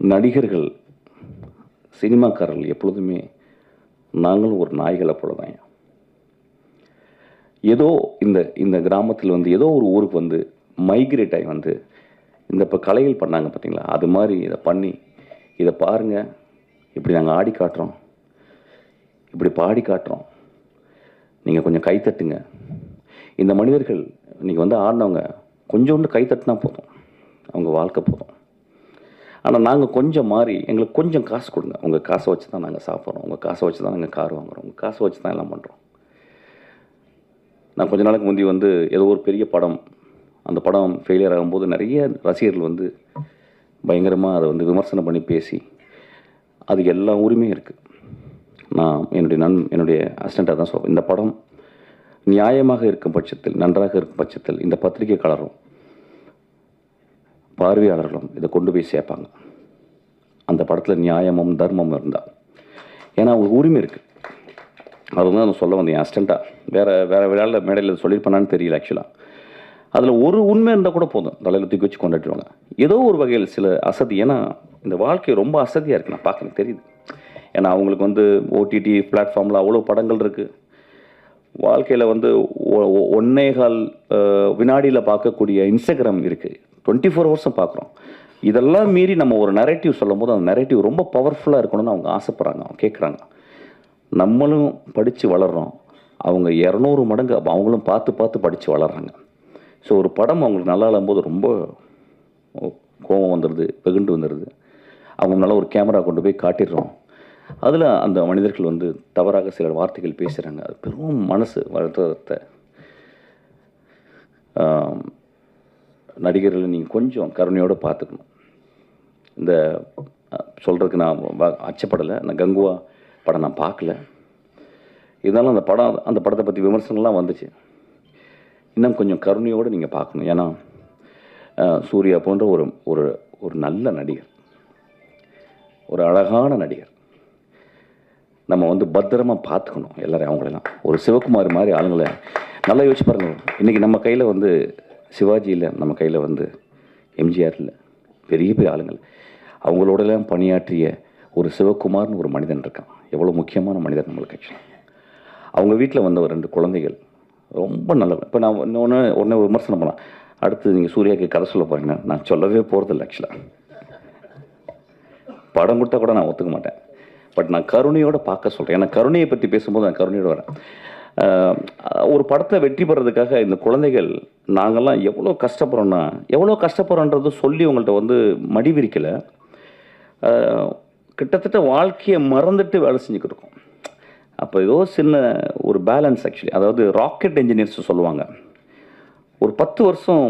நடிகர்கள் சினிமாக்காரர்கள் எப்பொழுதுமே நாங்களும் ஒரு நாய்களை போல தான் ஏதோ இந்த இந்த கிராமத்தில் வந்து ஏதோ ஒரு ஊருக்கு வந்து மைக்ரேட் ஆகி வந்து இந்த இப்போ கலைகள் பண்ணாங்க பார்த்தீங்களா? அது மாதிரி இதை பண்ணி இதை பாருங்கள் இப்படி நாங்கள் ஆடி காட்டுறோம். இப்படி பாடி காட்டுறோம். நீங்கள் கொஞ்சம் கைத்தட்டுங்க இந்த மனிதர்கள் நீங்கள் வந்து ஆடினவங்க கொஞ்சோண்டு கை தட்டினா போதும். அவங்க வாழ்க்கை போதும். ஆனால் நாங்கள் கொஞ்சம் மாறி எங்களுக்கு கொஞ்சம் காசு கொடுங்க. உங்கள் காசை வச்சு தான் நாங்கள் சாப்பிட்றோம். உங்கள் காசை வச்சு தான் நாங்கள் கார் வாங்குறோம். உங்கள் காசை வச்சு தான் எல்லாம் பண்ணுறோம் நான் கொஞ்ச நாளுக்கு முந்தி வந்து ஏதோ ஒரு பெரிய படம் அந்த படம் ஃபெயிலியர் ஆகும்போது நிறைய ரசிகர்கள் வந்து பயங்கரமாக அதை வந்து விமர்சனம் பண்ணி பேசி அது எல்லா ஊருமே இருக்குது நான் என்னுடைய நன் என்னுடைய அசிஸ்டண்ட்டாக தான் சொல்கிறேன் இந்த படம் நியாயமாக இருக்கும் பட்சத்தில் நன்றாக இருக்கும் பட்சத்தில் இந்த பத்திரிகைக்காரரும் பார்வையாளர்களும் இதை கொண்டு போய் சேர்ப்பாங்க. அந்த படத்தில் நியாயமும் தர்மமும் இருந்தால் ஏன்னா அவங்களுக்கு உரிமை இருக்குது அது வந்து நான் சொல்ல வந்தேன் அஸ்டண்ட்டாக வேறு வேறு விளையாட மேடையில் சொல்லியிருப்பேனான்னு தெரியல ஆக்சுவலாக அதில் ஒரு உண்மை இருந்தால் கூட போதும். தலையில் தூக்கி வச்சு கொண்டாடிடுவாங்க. ஏதோ ஒரு வகையில் சில அசதி ஏன்னா இந்த வாழ்க்கை ரொம்ப அசதியாக இருக்குது நான் பார்க்குறேன் தெரியுது. ஏன்னா அவங்களுக்கு வந்து ஓடிடி பிளாட்ஃபார்மில் அவ்வளோ படங்கள் இருக்குது வாழ்க்கையில் வந்து ஒன்னேகால் வினாடியில் பார்க்கக்கூடிய இன்ஸ்டாகிராம் இருக்குது டுவெண்ட்டி ஃபோர் ஹவர்ஸும் பார்க்குறோம் இதெல்லாம் மீறி நம்ம ஒரு நெரேட்டிவ் சொல்லும் போது அந்த நெரேட்டிவ் ரொம்ப பவர்ஃபுல்லாக இருக்கணும்னு அவங்க ஆசைப்பட்றாங்க. அவங்க கேட்குறாங்க நம்மளும் படித்து வளர்கிறோம் அவங்க இரநூறு மடங்கு அவங்களும் பார்த்து பார்த்து படித்து வளர்கிறாங்க ஸோ ஒரு படம் அவங்களுக்கு நல்லா இல்லாம்போது ரொம்ப கோபம் வந்துடுது வெகுண்டு வந்துடுது அவங்க நல்லா ஒரு கேமரா கொண்டு போய் காட்டிடுறோம். அதில் அந்த மனிதர்கள் வந்து தவறாக சில வார்த்தைகள் பேசுகிறாங்க அது பெரும் மனசு வருத்தத்தை நடிகர்களை நீங்கள் கொஞ்சம் கருணையோடு பார்த்துக்கணும். இந்த சொல்கிறதுக்கு நான் அச்சப்படலை. நான் கங்குவா படம் நான் பார்க்கல. இருந்தாலும் அந்த படம் அந்த படத்தை பற்றி விமர்சனம்லாம் வந்துச்சு. இன்னும் கொஞ்சம் கருணையோடு நீங்கள் பார்க்கணும். ஏன்னா சூர்யா போன்ற ஒரு ஒரு ஒரு நல்ல நடிகர். ஒரு அழகான நடிகர். நம்ம வந்து பத்திரமாக பார்த்துக்கணும் எல்லோரையும் அவங்களெல்லாம். ஒரு சிவகுமார் மாதிரி ஆளுங்களை நல்லா யோசிச்சு பாருங்கள் இன்றைக்கி நம்ம கையில் வந்து சிவாஜி இல்லை நம்ம கையில் வந்து எம்ஜிஆர் இல்லை. பெரிய பெரிய ஆளுங்கள். அவங்களோடலாம் பணியாற்றிய ஒரு சிவகுமார்னு ஒரு மனிதன் இருக்கான். எவ்வளோ முக்கியமான மனிதன் நம்மளுக்கு ஆக்சுவலாக அவங்க வீட்டில் வந்த ஒரு ரெண்டு குழந்தைகள். ரொம்ப நல்லவங்க. இப்போ நான் இன்னொன்று உடனே விமர்சனம் பண்ணேன் அடுத்து நீங்கள் சூர்யாவுக்கு கதை சொல்ல போகிறீங்கன்னா நான் சொல்லவே போகிறதில்ல ஆக்சுவலாக படம் கொடுத்தா கூட நான் ஒத்துக்க மாட்டேன். பட் நான் கருணையோட பார்க்க சொல்கிறேன் ஏன்னா கருணையை பற்றி பேசும்போது நான் கருணையோடு வரேன். ஒரு படத்தை வெற்றி பெறதுக்காக இந்த குழந்தைகள் நாங்கள்லாம் எவ்வளோ கஷ்டப்படுறோன்னா எவ்வளோ கஷ்டப்படுறோன்றது சொல்லி உங்கள்கிட்ட வந்து மடி விரிக்கலை கிட்டத்தட்ட வாழ்க்கையை மறந்துட்டு வேலை செஞ்சுக்கிட்டு இருக்கோம். அப்போ ஏதோ சின்ன ஒரு பேலன்ஸ் ஆக்சுவலி அதாவது ராக்கெட் இன்ஜினியர்ஸ் சொல்லுவாங்க. ஒரு பத்து வருஷம்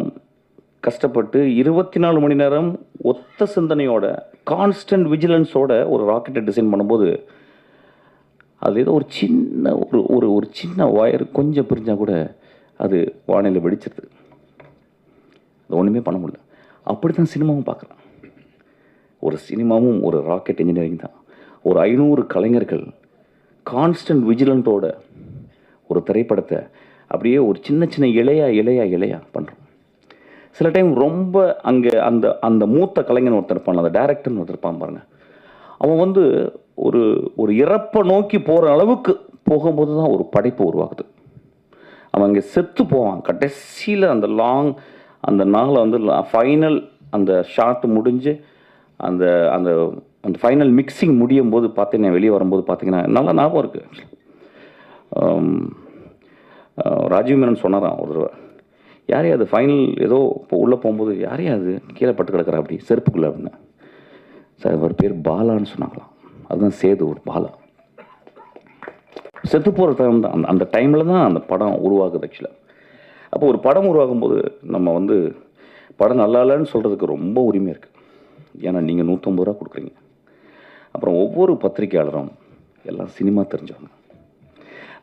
கஷ்டப்பட்டு இருபத்தி நாலு மணி நேரம் ஒத்த சிந்தனையோட கான்ஸ்டன்ட் விஜிலன்ஸோட ஒரு ராக்கெட்டை டிசைன் பண்ணும்போது அது ஏதோ ஒரு சின்ன ஒரு ஒரு ஒரு சின்ன ஒயர் கொஞ்சம் பிரிஞ்சால் கூட அது வானிலை வெடிச்சிருது. அது ஒன்றுமே பண்ண முடியல. அப்படி தான் சினிமாவும் பார்க்குறோம் ஒரு சினிமாவும் ஒரு ராக்கெட் இன்ஜினியரிங் தான். ஒரு ஐநூறு கலைஞர்கள் கான்ஸ்டன்ட் விஜிலண்ட்டோட ஒரு திரைப்படத்தை அப்படியே ஒரு சின்ன சின்ன இலையா இலையா இலையா பண்ணுறோம் சில டைம் ரொம்ப அங்கே அந்த அந்த மூத்த கலைஞன் ஒருத்தர் இருப்பான் அந்த டேரக்டர்னு ஒருத்தர் இருப்பான் பாருங்க. அவன் வந்து ஒரு ஒரு இறப்பை நோக்கி போகிற அளவுக்கு போகும்போது தான் ஒரு படைப்பு உருவாகுது. அவன் அங்கே செத்து போவான். கடைசியில் அந்த லாங் அந்த நாளை வந்து ஃபைனல் அந்த ஷாட் முடிஞ்சு அந்த அந்த அந்த ஃபைனல் மிக்சிங் முடியும் போது பார்த்தீங்கன்னா வெளியே வரும்போது பார்த்தீங்கன்னா நல்லா ஞாபகம் இருக்குது ராஜீவ் மேனன் சொன்னாராம் ஒரு தடவை. யாரையா அது ஃபைனல் ஏதோ இப்போ உள்ளே போகும்போது யாரையா அது கீழே பட்டு கிடக்குறா அப்படி செருப்புக்குள்ளே அப்படின்னு. சார் அவர் பேர் பாலான்னு சொன்னாங்களாம். அதுதான் சேது ஒரு பாலா. செத்து போகிற டைம் தான். அந்த அந்த டைமில் தான் அந்த படம் உருவாகுது ஆக்சுவலாக அப்போ ஒரு படம் உருவாகும் போது நம்ம வந்து படம் நல்லா இல்லைன்னு சொல்கிறதுக்கு ரொம்ப உரிமை இருக்குது ஏன்னா நீங்கள் நூற்றம்பது ரூபா கொடுக்குறீங்க. அப்புறம் ஒவ்வொரு பத்திரிக்கையாளரும் எல்லாம் சினிமா தெரிஞ்சவங்க.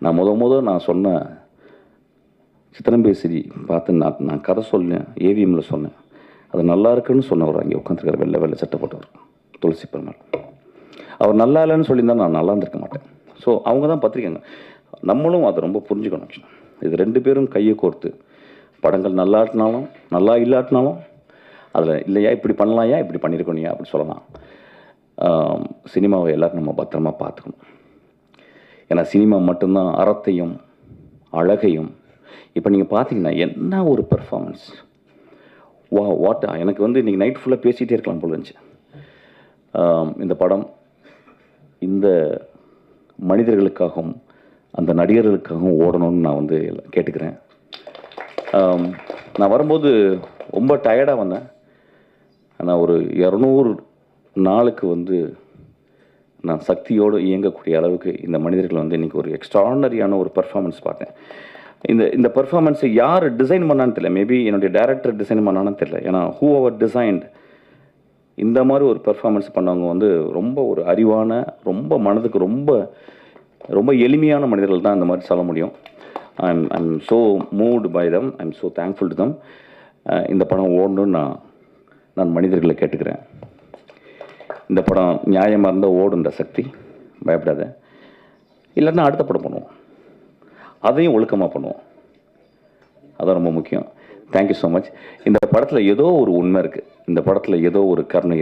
நான் முத முத நான் சொன்ன சித்திரம்பேசி பார்த்து நான் நான் கதை சொன்னேன் ஏவிஎம்மில் சொன்னேன். அது நல்லா இருக்குன்னு சொன்னவர் அங்கே உட்காந்துருக்கார் வெள்ளை வெள்ளை சட்டப்பட்டவர் துளசி பெருமாள் அவர் நல்லா இல்லைன்னு சொல்லியிருந்தா நான் நல்லா இருந்திருக்க மாட்டேன். ஸோ அவங்க தான் பத்திரிக்கைங்க நம்மளும் அதை ரொம்ப புரிஞ்சுக்கணும் ஆக்சுவலாக இது ரெண்டு பேரும் கையை கோர்த்து படங்கள் நல்லாட்டினாலும் நல்லா இல்லாட்டினாலும் அதில் இல்லையா இப்படி பண்ணலாம்யா இப்படி பண்ணியிருக்கணும்யா அப்படின்னு சொல்லலாம். சினிமாவை எல்லோரும் நம்ம பத்திரமா பார்த்துக்கணும். ஏன்னா சினிமா மட்டும்தான் அறத்தையும் அழகையும் இப்போ நீங்கள் பார்த்தீங்கன்னா என்ன ஒரு பெர்ஃபார்மன்ஸ் வா வாட் எனக்கு வந்து இன்றைக்கி நைட் ஃபுல்லாக பேசிகிட்டே இருக்கலாம் போல இருந்துச்சு. இந்த படம் இந்த மனிதர்களுக்காகவும் அந்த நடிகர்களுக்காகவும் ஓடணும்னு நான் வந்து கேட்டுக்கிறேன். நான் வரும்போது ரொம்ப டயர்டாக வந்தேன். ஆனால் ஒரு இரநூறு நாளுக்கு வந்து நான் சக்தியோடு இயங்கக்கூடிய அளவுக்கு இந்த மனிதர்கள் வந்து இன்றைக்கி ஒரு எக்ஸ்ட்ரானரியான ஒரு பர்ஃபார்மன்ஸ் பார்த்தேன். இந்த இந்த பர்ஃபார்மன்ஸை யார் டிசைன் பண்ணான்னு தெரியல. மேபி என்னுடைய டேரக்டர் டிசைன் பண்ணான்னு தெரியல. ஏன்னா ஹூ அவர் டிசைன்ட் இந்த மாதிரி ஒரு பெர்ஃபார்மன்ஸ் பண்ணவங்க வந்து ரொம்ப ஒரு அறிவான ரொம்ப மனதுக்கு ரொம்ப ரொம்ப எளிமையான மனிதர்கள் தான் இந்த மாதிரி சொல்ல முடியும். I'm I'm so moved by them I'm so thankful to them இந்த படம் ஓடணும்னு நான் நான் மனிதர்களை கேட்டுக்கிறேன். இந்த படம் நியாயமாக இருந்தால் ஓடுன்ற சக்தி பயப்படாத. இல்லைன்னா அடுத்த படம் பண்ணுவோம். அதையும் ஒழுக்கமாக பண்ணுவோம். அதான் ரொம்ப முக்கியம். தேங்க்யூ ஸோ மச் இந்த படத்தில் ஏதோ ஒரு உண்மை இருக்குது இந்த படத்தில் ஏதோ ஒரு கருணை